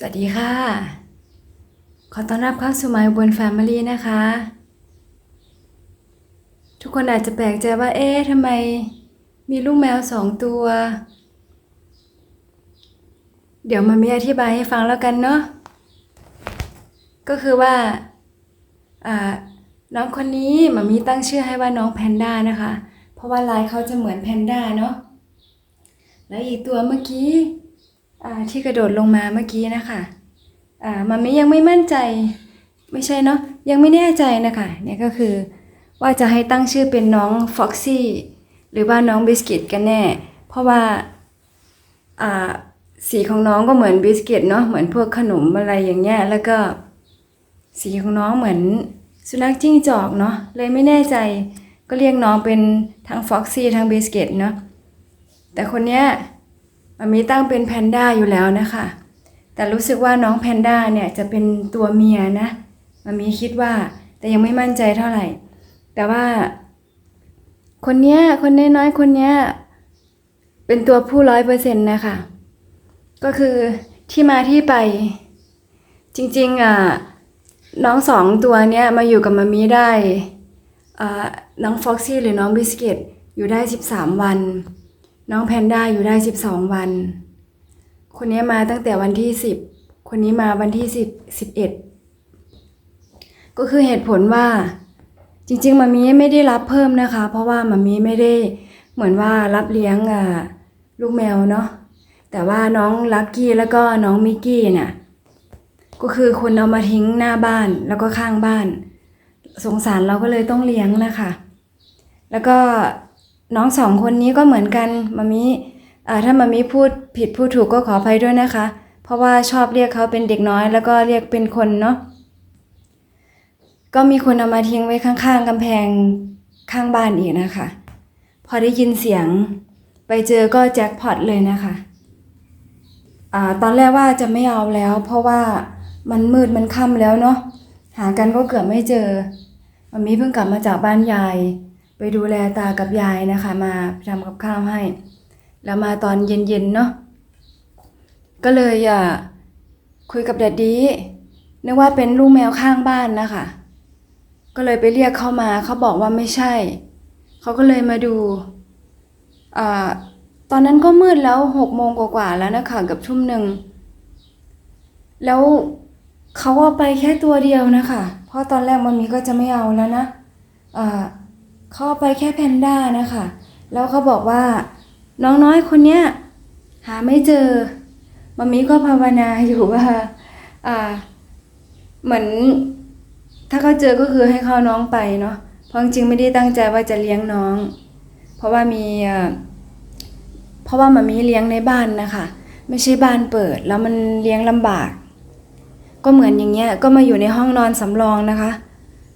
สวัสดีค่ะ ขอต้อนรับเข้าสู่ My บน Family นะคะ ทุกคนอาจจะแปลกใจว่า เอ๊ะทำไมมีลูกแมวสองตัว เดี๋ยวมามีอธิบายให้ฟังแล้วกันเนาะ ก็คือว่า น้องคนนี้มามีตั้งชื่อให้ว่าน้องแพนด้านะคะ เพราะว่าลายเขาจะเหมือนแพนด้าเนาะ แล้วอีกตัวเมื่อกี้ ที่กระโดดลงมาเมื่อกี้นะคะอ่ามันไม่ยังไม่มั่นใจ ไม่ใช่เนาะยังไม่แน่ใจนะคะเนี่ยก็คือว่าจะให้ตั้งชื่อเป็นน้องฟ็อกซี่หรือว่าน้องบิสกิตกันแน่ เพราะว่าอ่าสีของน้องก็เหมือนบิสกิตเนาะเหมือนพวกขนมอะไรอย่างเงี้ยแล้วก็สีของน้องเหมือนสุนัขจิ้งจอกเนาะเลยไม่แน่ใจก็เรียกน้องเป็นทั้งฟ็อกซี่ทั้งบิสกิตเนาะแต่คนเนี้ย มันมีตั้งเป็นแพนด้าอยู่แล้วนะคะ แต่รู้สึกว่าน้องแพนด้าเนี่ยจะเป็นตัวเมียนะมันมีคิดว่าแต่ยังไม่มั่นใจเท่าไหร่ แต่ว่า คนเนี้ยคนน้อยๆคนเนี้ยเป็นตัวผู้ร้อยเปอร์เซ็นต์นะคะก็คือที่มาที่ไป จริงๆอะน้องสองตัวเนี้ยมาอยู่กับมามีได้อ่าน้องฟ็อกซี่หรือน้องบิสกิตอยู่ได้ 13 วัน น้องแพนด้าอยู่ได้ 12 วัน คนนี้มาตั้งแต่วันที่ 10 คนนี้มาวันที่ 10 11 ก็คือเหตุผลว่าจริงๆมามีไม่ได้รับเพิ่มนะคะ เพราะว่ามามีไม่ได้เหมือนว่ารับเลี้ยงอ่าลูกแมวเนาะแต่ว่าน้องลักกี้แล้วก็น้องมิกกี้น่ะก็คือคนเอามาทิ้งหน้าบ้านแล้วก็ข้างบ้าน สงสารเราก็เลยต้องเลี้ยงนะคะ แล้วก็ น้องสองคนนี้ก็เหมือนกันมามิถ้ามามิพูดผิดพูดถูกก็ขออภัยด้วยนะคะ เพราะว่าชอบเรียกเขาเป็นเด็กน้อย แล้วก็เรียกเป็นคนเนาะก็มีคนเอามาทิ้งไว้ข้างๆกำแพงข้างบ้านอีกนะคะ พอได้ยินเสียงไปเจอก็แจ็คพอตเลยนะคะอ่าตอนแรกว่าจะไม่เอาแล้ว เพราะว่ามันมืดมันค่ำแล้วเนาะหากันก็เกือบไม่เจอมามีเพิ่งกลับมาจากบ้านยาย ไปดูแลตากับยายนะคะ มาทำกับข้าวให้ แล้วมาตอนเย็นๆเนาะก็เลยอะคุยกับแดดดี้นึกว่าเป็นลูกแมวข้างบ้านนะคะ ก็เลยไปเรียกเข้ามาเขาบอกว่าไม่ใช่ เขาก็เลยมาดูอ่าตอนนั้นก็มืดแล้วหกโมงกว่าๆแล้วนะคะเกับทุ่มหนึ่ง แล้วเขาเอาไปแค่ตัวเดียวนะคะ เพราะตอนแรกมันมีก็จะไม่เอาแล้วนะอ่า เขาไปแค่แพนด้านะคะ แล้วเขาบอกว่า น้องน้อยคนเนี้ยหาไม่เจอมามีก็ภาวนาอยู่ว่าอ่า เหมือน ถ้าเขาเจอก็คือให้เขาน้องไปเนาะเพราะจริงไม่ได้ตั้งใจว่าจะเลี้ยงน้อง เพราะว่ามีอ่าเพราะว่ามามีเลี้ยงในบ้านนะคะ ไม่ใช่บ้านเปิด แล้วมันเลี้ยงลำบาก ก็เหมือนอย่างเงี้ยก็มาอยู่ในห้องนอนสำรองนะคะ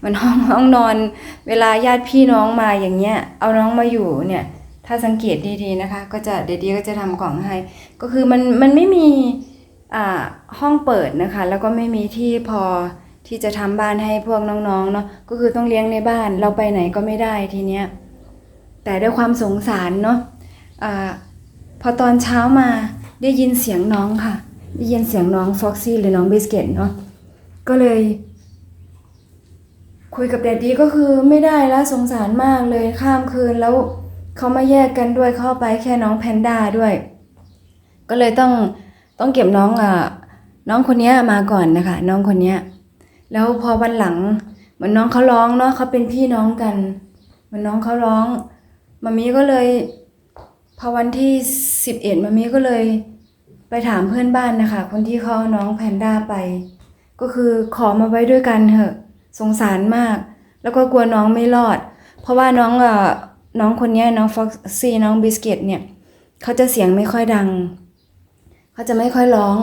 มันห้องห้องนอน เวลาญาติพี่น้องมาอย่างเงี้ย เอาน้องมาอยู่เนี่ย ถ้าสังเกตดีๆนะคะ ก็จะเดยวดีก็จะทำกล่องให้ ก็คือมันมันไม่มีอ่าห้องเปิดนะคะ แล้วก็ไม่มีที่พอที่จะทำบ้านให้พวกน้องๆเนาะก็คือต้องเลี้ยงในบ้านเราไปไหนก็ไม่ได้ทีเนี้ยแต่ด้วยความสงสารเนาะอ่าพอตอนเช้ามาได้ยินเสียงน้องค่ะ ได้ยินเสียงน้องฟ็อกซี่หรือน้องบิสกิตเนาะก็เลย คุยกับแดดดี้ก็คือไม่ได้แล้วสงสารมากเลยข้ามคืนแล้วเขามาแยกกันด้วยเข้าไปแค่น้องแพนด้าด้วย ก็เลยต้องต้องเก็บน้องอะน้องคนนี้มาก่อนนะคะ น้องคนนี้แล้วพอวันหลังเหมือนน้องเขาร้องเนาะเขาเป็นพี่น้องกันเหมือนน้องเขาร้องมามีก็เลยพอวันที่สิบเอ็ดมามีก็เลยไปถามเพื่อนบ้านนะคะ คนที่เขาเอาน้องแพนด้าไป ก็คือขอมาไว้ด้วยกันเถอะ สงสารมาก แล้วก็กลัวน้องไม่รอด เพราะว่าน้องอ่อน้องคนนี้น้องฟ็อกซี่น้องบิสกิตเนี่ยเขาจะเสียงไม่ค่อยดัง เขาจะไม่ค่อยร้อง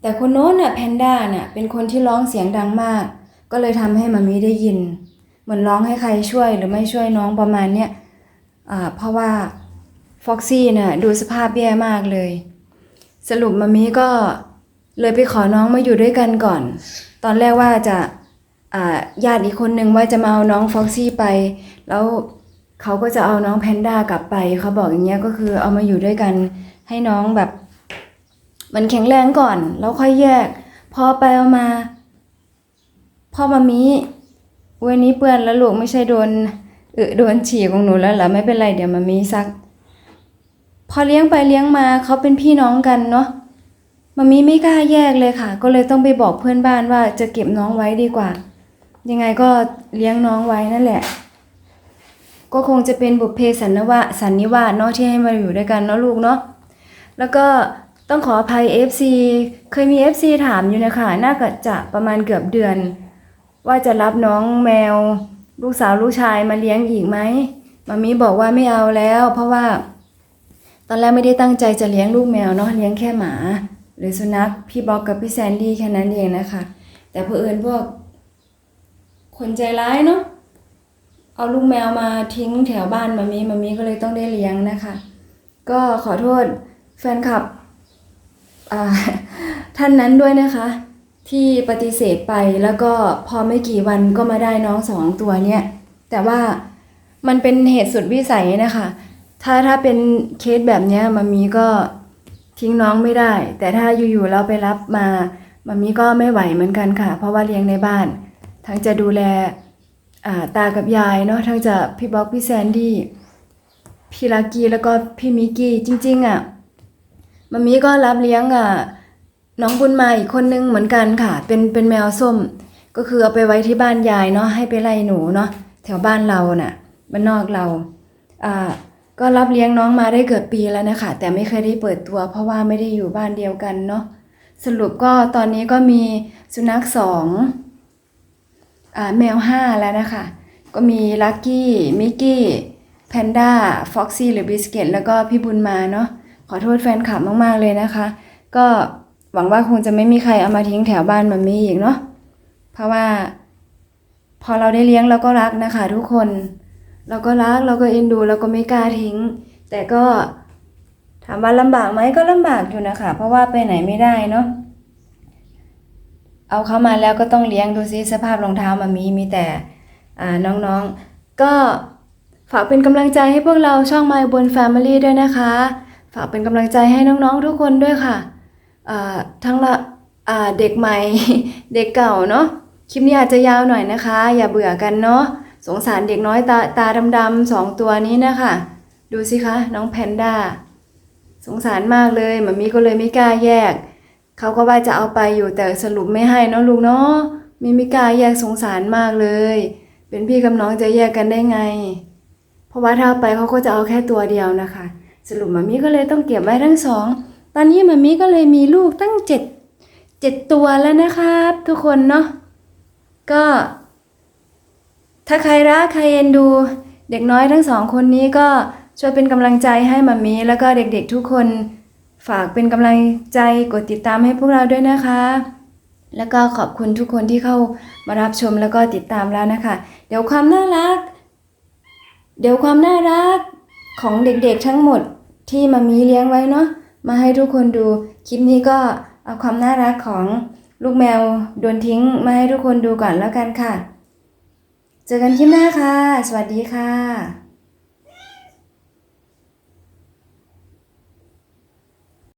แต่คนโน้นน่ะแพนด้าน่ะเป็นคนที่ร้องเสียงดังมาก ก็เลยทำให้มามีได้ยิน เหมือนร้องให้ใครช่วยหรือไม่ช่วยน้องประมาณเนี้ยอ่าเพราะว่าฟ็อกซี่น่ะดูสภาพแย่มากเลย สรุปมามีก็เลยไปขอน้องมาอยู่ด้วยกันก่อน ตอนแรกว่าจะ ญาติอีกคนนึงว่าจะมาเอาน้องฟ็อกซี่ไป แล้วเขาก็จะเอาน้องแพนด้ากลับไปเขาบอกอย่างเงี้ยก็คือเอามาอยู่ด้วยกันให้น้องแบบ มันแข็งแรงก่อน แล้วค่อยแยก พอไปเอามา พ่อมามีวันนี้เปื้อนแล้วลูกไม่ใช่โดนอึโดนฉี่ของหนูแล้วเหรอไม่เป็นไรเดี๋ยวมามีซัก พอเลี้ยงไปเลี้ยงมาเขาเป็นพี่น้องกันเนาะมามีไม่กล้าแยกเลยค่ะ ก็เลยต้องไปบอกเพื่อนบ้านว่าจะเก็บน้องไว้ดีกว่า ยังไงก็เลี้ยงน้องไว้นั่นแหละ ก็คงจะเป็นบุพเพสันนิวาสันนิวาสเนาะที่ให้มาอยู่ด้วยกันเนาะลูกเนาะแล้วก็ต้องขออภัย FC เคยมี FC ถามอยู่นะคะน่าจะประมาณเกือบเดือน ว่าจะรับน้องแมว ลูกสาวลูกชายมาเลี้ยงอีกไหมมามีบอกว่าไม่เอาแล้ว เพราะว่า ตอนแรกไม่ได้ตั้งใจจะเลี้ยงลูกแมวเนาะเลี้ยงแค่หมา หรือสุนัขพี่บอกกับพี่แซนดี้แค่นั้นเองนะคะ แต่เพื่อนพวก คนใจร้ายเนาะเอาลูกแมวมาทิ้งแถวบ้านมามีมามีก็เลยต้องได้เลี้ยงนะคะ ก็ขอโทษแฟนคลับท่านนั้นด้วยนะคะ ที่ปฏิเสธไปแล้วก็พอไม่กี่วันก็มาได้น้องสองตัวเนี่ยแต่ว่ามันเป็นเหตุสุดวิสัยนะคะ ถ้าถ้าเป็นเคสแบบเนี้ยมามีก็ทิ้งน้องไม่ได้ แต่ถ้าอยู่ๆเราไปรับมามามีก็ไม่ไหวเหมือนกันค่ะ เพราะว่าเลี้ยงในบ้าน ทั้งจะดูแลตากับยายเนาะทั้งจะพี่บ๊อกพี่แซนดี้พี่ลักกี้แล้วก็พี่มิกกี้จริง ๆอะมามีก็รับเลี้ยงอะน้องบุญมาอีกคนนึงเหมือนกันค่ะ เป็นเป็นแมวส้ม ก็คือเอาไปไว้ที่บ้านยายเนาะให้ไปไล่หนูเนาะแถวบ้านเราน่ะบ้านนอกเราอ่าก็รับเลี้ยงน้องมาได้เกือบปีแล้วนะคะแต่ไม่เคยได้เปิดตัว เพราะว่าไม่ได้อยู่บ้านเดียวกันเนาะสรุปก็ตอนนี้ก็มีสุนัขสอง แมวห้าแล้วนะคะ ก็มีลักกี้ มิกกี้ แพนด้า ฟ็อกซี่หรือบิสเกตแล้วก็พี่บุญมาเนาะ ขอโทษแฟนคลับมาก ๆ เลยนะคะ ก็หวังว่าคงจะไม่มีใครเอามาทิ้งแถวบ้านมันมีอีกเนาะ เพราะว่า พอเราได้เลี้ยงเราก็รักนะคะ ทุกคน เราก็รักเราก็เอ็นดูเราก็ไม่กล้าทิ้ง แต่ก็ถามว่าลำบากไหมก็ลำบากอยู่นะคะ เพราะว่าไปไหนไม่ได้เนาะ เอาเขามาแล้วก็ต้องเลี้ยงดูซิสภาพรองเท้ามามีมีแต่น้องๆ ก็ฝากเป็นกำลังใจให้พวกเราช่อง My บน Family ด้วยนะคะ ฝากเป็นกำลังใจให้น้องๆทุกคนด้วยค่ะทั้งละเด็กใหม่เด็กเก่าเนาะคลิปนี้อาจจะยาวหน่อยนะคะ อย่าเบื่อกันเนาะสงสารเด็กน้อยตาตาดำๆสองตัวนี้นะคะ ดูสิคะ น้องแพนด้าสงสารมากเลยมามีก็เลยไม่กล้าแยก เขาก็ว่าจะเอาไปอยู่แต่สรุปไม่ให้เนาะลูกเนาะมีมิกาแยกสงสารมากเลย เป็นพี่กับน้องจะแยกกันได้ไง เพราะว่าถ้าเอาไปเขาก็จะเอาแค่ตัวเดียวนะคะ สรุปมามีก็เลยต้องเก็บไว้ทั้งสอง ตอนนี้มามีก็เลยมีลูกตั้งเจ็ดเจ็ดตัวแล้วนะครับ ทุกคนเนาะก็ ถ้าใครรักใครเอ็นดู เด็กน้อยทั้งสองคนนี้ก็ช่วยเป็นกำลังใจให้มามีแล้วก็เด็กๆทุกคน ฝากเป็นกำลังใจกดติดตามให้พวกเราด้วยนะคะ แล้วก็ขอบคุณทุกคนที่เข้ามารับชมแล้วก็ติดตามแล้วนะคะ เดี๋ยวความน่ารัก เดี๋ยวความน่ารักของเด็กๆทั้งหมดที่มามีเลี้ยงไว้เนาะมาให้ทุกคนดู คลิปนี้ก็เอาความน่ารักของลูกแมวโดนทิ้งมาให้ทุกคนดูก่อนแล้วกันค่ะ เจอกันคลิปหน้าค่ะ สวัสดีค่ะ